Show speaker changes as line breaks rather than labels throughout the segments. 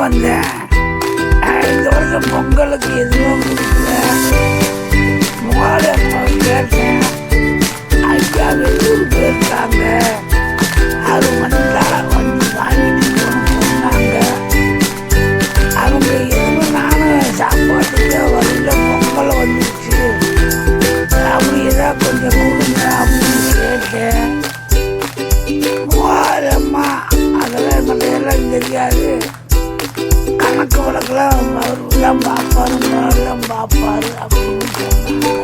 வந்தேன் அஹ் இந்த வருஷம் பொங்கலுக்கு Baba, Baba, you.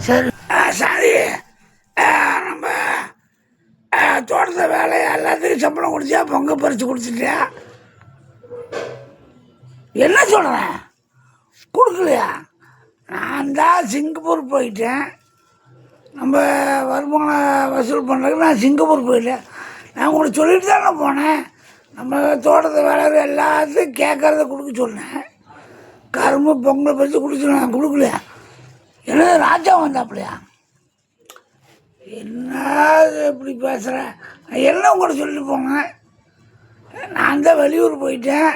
சரி. ஆ, நம்ம தோட்டத்தை தோட்டத்து வேலை எல்லாத்துக்கும் சம்பளம் கொடுத்தியா? பொங்க பறித்து கொடுத்துட்டியா? என்ன சொல்கிறேன் கொடுக்கலையா? நான் தான் சிங்கப்பூர் போயிட்டேன். நம்ம வருமானம் வசூல் பண்ணுறதுக்கு நான் சிங்கப்பூர் போயிட்டேன். நான் உங்களுக்கு சொல்லிட்டு தானே போனேன். நம்ம தோட்டத்து வேலை எல்லாத்தையும் கேட்குறத கொடுக்க சொன்னேன். கரும்பு பொங்கல் பறித்து கொடுத்து நான் கொடுக்கலையா? என்ன ராஜா வந்தாப்பலையா? என்ன இப்படி பேசுகிறேன் என்ன உங்களை சொல்லிட்டு போங்க நான் தான் வெளியூர் போயிட்டேன்.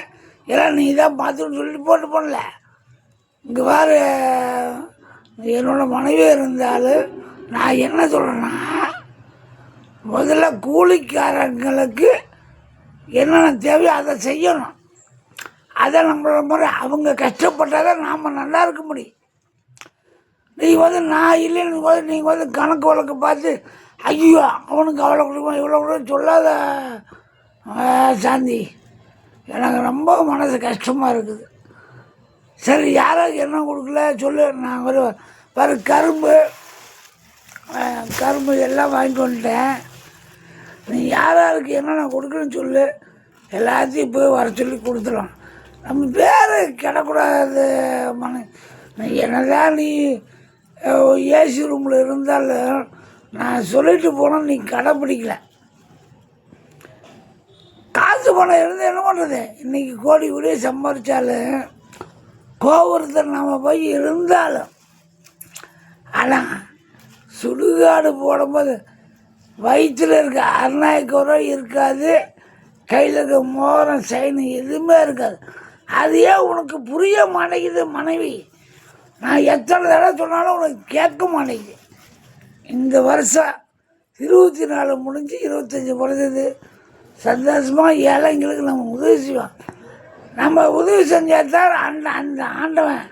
எல்லாம் நீ தான் பார்த்துட்டு சொல்லிட்டு போட்டு போனல. இங்கே பாரு என்னோட மனைவி இருந்தாலும் நான் என்ன சொல்கிறேன்னா முதல்ல கூலிக்காரங்களுக்கு என்னென்ன தேவையோ அதை செய்யணும். அதை நம்மளோட முறை அவங்க கஷ்டப்பட்டால் தான் நாம் நல்லா இருக்க முடியும். நீ வந்து நான் இல்லைன்னு போது நீங்கள் வந்து கணக்கு வழக்கு பார்த்து ஐயோ அவனுக்கு அவ்வளோ கொடுக்கணும் இவ்வளோ கொடுக்கணும் சொல்லாத சாந்தி. எனக்கு ரொம்ப மனது கஷ்டமாக இருக்குது. சரி யாராவது என்ன கொடுக்கல சொல்லு. நான் ஒரு பாரு கரும்பு கரும்பு எல்லாம் வாங்கிட்டு வந்துட்டேன். நீ யார் யாருக்கு என்னென்ன கொடுக்குன்னு சொல்லு. எல்லாத்தையும் போய் வர சொல்லி கொடுத்துடலாம். நம்ம பேர் கிடக்கூடாது மன. நீ என்னதான் நீ ஏசி ரூமில் இருந்தாலும் நான் சொல்லிட்டு போனால் நீ கடைப்பிடிக்கல. காசு பணம் இருந்தால் என்ன பண்ணுறது இன்றைக்கி கோடி கோடியே சம்பாதிச்சாலும் கோபுரத்தில் நம்ம போய் இருந்தாலும். ஆனால் சுடுகாடு போடும்போது வயிற்றில் இருக்க அருணாய்க்குரம் இருக்காது. கையில் இருக்க மோரம் சைனு எதுவுமே இருக்காது. அது ஏன் உனக்கு புரிய மாட்டேங்குது மனைவி. நான் எத்தனை தடவை சொன்னாலும் உனக்கு கேட்க மாட்டேங்குது. இந்த வருஷம் இருபத்தி நாலு முடிஞ்சு இருபத்தஞ்சி பிறந்தது சந்தோஷமாக ஏழைங்களுக்கு நம்ம உதவி செய்வோம் நம்ம உதவி செஞ்சால் தான் அந்த அந்த ஆண்டவன்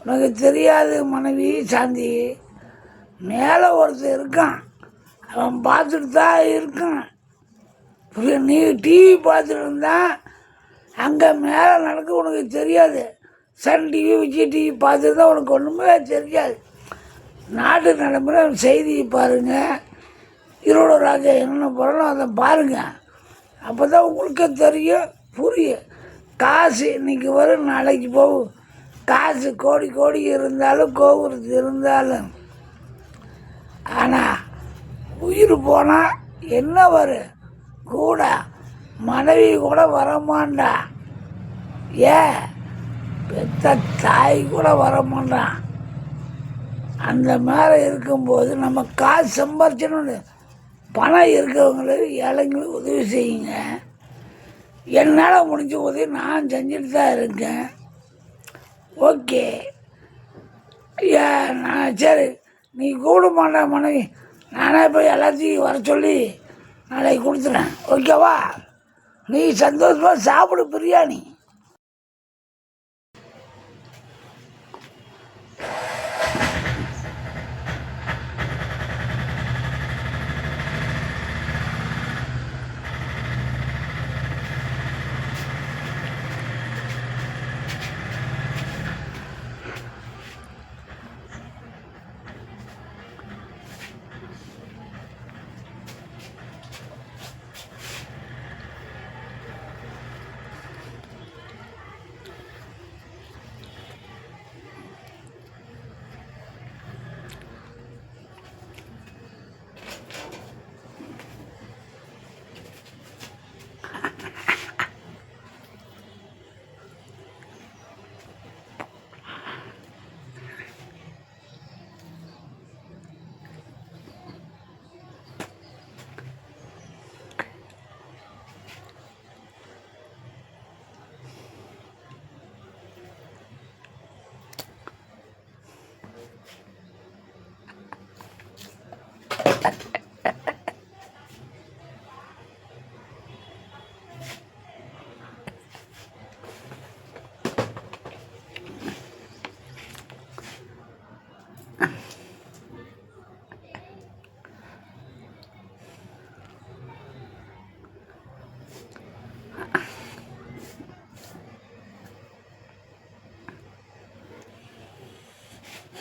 உனக்கு தெரியாது மனைவி சாந்தி மேலே ஒருத்தர் இருக்கான். அவன் பார்த்துட்டு தான் இருக்கான். புரிய நீ டிவி பார்த்துட்டு இருந்தா அங்கே மேலே நடக்க உனக்கு தெரியாது. சன் டிவி விஜய் டிவி பார்த்து தான் உனக்கு ஒன்றுமே தெரியாது. நாட்டு நடைமுறை செய்தி பாருங்கள் ஈரோடு ராஜா என்னென்ன போகிறோம் அதை பாருங்கள் அப்போ தான் உங்களுக்கு தெரியும் புரியும். காசு இன்னைக்கு வரும் நாளைக்கு போகும். காசு கோடி கோடி இருந்தாலும் கோபுரத்து இருந்தாலும். ஆனால் உயிர் போனால் என்ன வரும்? கூட மனைவி கூட வரமாண்டா ஏன்? பெத்த தாய் கூட வரமாட்டான். அந்த மேலே இருக்கும்போது நம்ம காசு சம்பாரிச்சணும்னு பணம் இருக்கிறவங்களுக்கு ஏழைங்களுக்கு உதவி செய்யுங்க. என்னால் முடிஞ்ச உதவி நான் செஞ்சுட்டு தான் இருக்கேன். ஓகே. ஐயா நான் சரி நீ கூட மாட்டா மனைவி. நானே போய் எல்லாத்தையும் வர சொல்லி நாளைக்கு கொடுத்துறேன். ஓகேவா? நீ சந்தோஷமாக சாப்பிடு பிரியாணி.